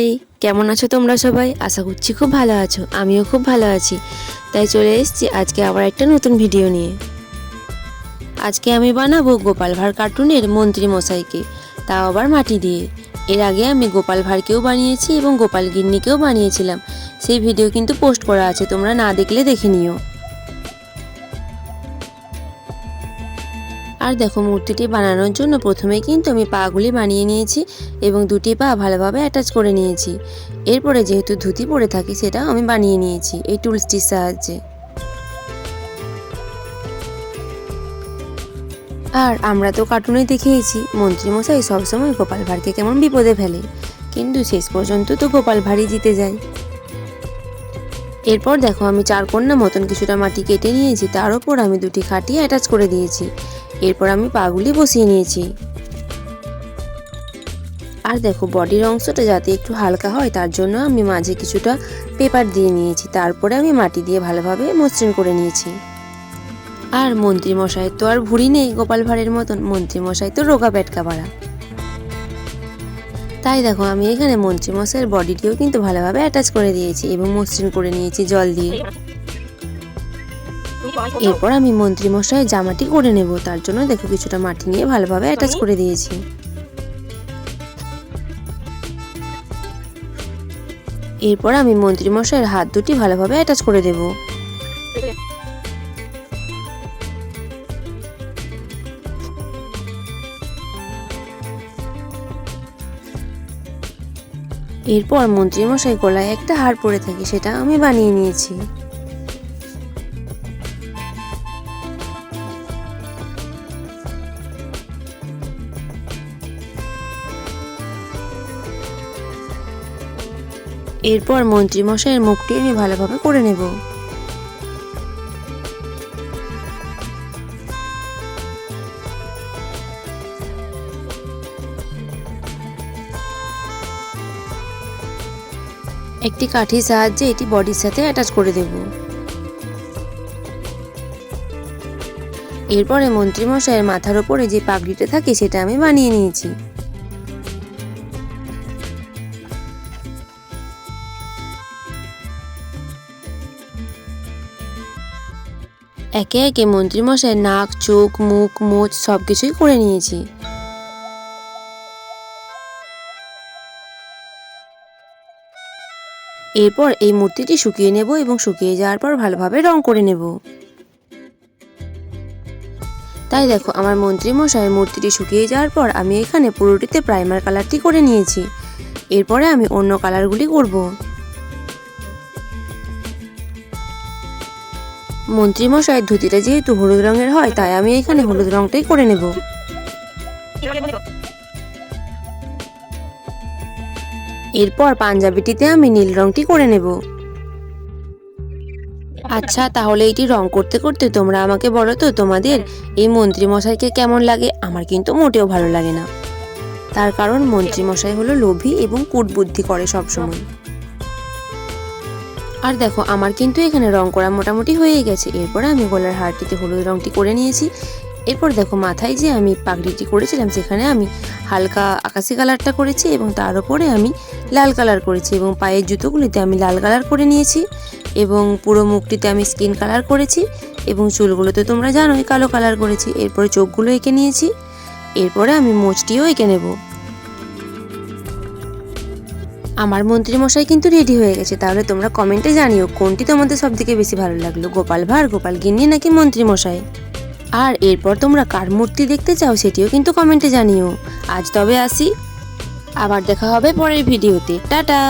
High কেমন আছো তোমরা সবাই? আশা করছি খুব ভালো আছো। আমিও খুব ভালো আছি। তাই চলে এসেছি আজকে আবার একটা নতুন ভিডিও নিয়ে। আজকে আমি বানাবো গোপাল ভাঁড় কার্টুনের মন্ত্রী মশাইকে, তাও আবার মাটি দিয়ে। এর আগে আমি গোপাল ভাঁড়কেও বানিয়েছি এবং গোপাল গিন্নিকেও বানিয়েছিলাম। সেই ভিডিও কিন্তু পোস্ট করা আছে, তোমরা না দেখলে দেখে নিও। আর দেখো, মূর্তিটি বানানোর জন্য প্রথমে কিন্তু আমি পাগুলি বানিয়ে নিয়েছি এবং দুটি পা ভালোভাবে অ্যাটাচ করে নিয়েছি। এরপরে যেহেতু ধুতি পরে থাকি সেটা আমি বানিয়ে নিয়েছি এই টুলসটির সাহায্যে। আর আমরা তো কার্টুনে দেখেইছি মন্ত্রীমশাই সবসময় গোপাল ভাঁড়কে কেমন বিপদে ফেলে, কিন্তু শেষ পর্যন্ত তো গোপাল ভাঁড়ই জিতে যায়। এরপর দেখো, আমি চার কন্যা মতন কিছুটা মাটি কেটে নিয়েছি, তার ওপর আমি দুটি খাটিয়ে অ্যাটাচ করে দিয়েছি। এরপর আমি পাগুলি বসিয়ে নিয়েছি। আর দেখো, বডির অংশটা যাতে একটু হালকা হয়, তার জন্য আমি মাঝে কিছুটা পেপার দিয়ে নিয়েছি। তারপরে আমি মাটি দিয়ে ভালোভাবে মসৃণ করে নিয়েছি। আর মন্ত্রী মশাই তো আর ভুড়ি নেই গোপাল ভাঁড়ের মতন। মন্ত্রী মশাই তো রোগা পেটকা বাড়া তাই দেখো, আমি এখানে মন্ত্রী মশাইয়ের বডিটিও কিন্তু ভালোভাবে অ্যাটাচ করে দিয়েছি এবং মসৃণ করে নিয়েছি জল দিয়ে। এরপর আমি মন্ত্রী মশাইয়ের জামাটি করে নেব, তার জন্য দেখো কিছুটা মাটি নিয়ে ভালোভাবে অ্যাটাচ করে দিয়েছি। এরপর আমি মন্ত্রী মশাইয়ের হাত দুটি ভালোভাবে অ্যাটাচ করে দেব। এরপর মন্ত্রী মশাই গলায় একটা হার পরে থাকে, সেটা আমি বানিয়ে নিয়েছি। এরপর মন্ত্রী মশাইয়ের মুখটি আমি ভালোভাবে করে নেব। একটি কাঠির সাহায্যে এটি বডির সাথে অ্যাটাচ করে দেব। এরপরে মন্ত্রীমশাইয়ের মাথার ওপরে যে পাগড়িটা থাকে সেটা আমি বানিয়ে নিয়েছি। একে একে মন্ত্রীমশাই নাক, চোখ, মুখ, মোচ সব কিছুই করে নিয়েছি। এরপর এই মূর্তিটি শুকিয়ে নেব এবং শুকিয়ে যাওয়ার পর ভালোভাবে রং করে নেব। তাই দেখো, আমার মন্ত্রী মশাই মূর্তিটি শুকিয়ে যাওয়ার পর আমি এখানে পুরোটিতে প্রাইমার কালারটি করে নিয়েছি। এরপরে আমি অন্য কালারগুলি করব। মন্ত্রী মশাইয়ের ধুতিটা যেহেতু হলুদ রঙের হয়, তাই আমি এখানে হলুদ রংটাই করে নেব। এরপর পাঞ্জাবিটিতে আমি নীল রংটি করে নেব। আচ্ছা তাহলে এটি রং করতে করতে তোমরা আমাকে বলো তো, তোমাদের এই মন্ত্রী মশাইকে কেমন লাগে? আমার কিন্তু মোটেও ভালো লাগে না। তার কারণ মন্ত্রী মশাই হলো লোভী এবং কুটবুদ্ধি করে সবসময়। আর দেখো, আমার কিন্তু এখানে রং করা মোটামুটি হয়ে গেছে। এরপরে আমি গলার হারটিতে হলুদ রংটি করে নিয়েছি। এরপর দেখো, মাথায় যে আমি পাগড়িটি করেছিলাম, সেখানে আমি হালকা আকাশি কালারটা করেছি এবং তার উপরে আমি লাল কালার করেছি এবং পায়ের জুতোগুলিতে আমি লাল কালার করে নিয়েছি এবং পুরো মুখটিতে আমি স্কিন কালার করেছি এবং চুলগুলো তো তোমরা জানোই কালো কালার করেছি। এরপরে চোখগুলো এঁকে নিয়েছি। এরপরে আমি মোচটিও এঁকে নেব। আমার মন্ত্রীমশাই কিন্তু রেডি হয়ে গেছে। তাহলে তোমরা কমেন্টে জানিও, কোনটি তোমাদের সব থেকে বেশি ভালো লাগল? গোপাল ভাঁড়, গোপাল গিন্নি নাকি মন্ত্রীমশাই? আর এরপর তোমরা কার মূর্তি দেখতে চাও সেটিও কিন্তু কমেন্টে জানিও। আজ তবে আসি। আবার দেখা হবে পরের ভিডিওতে টাটা!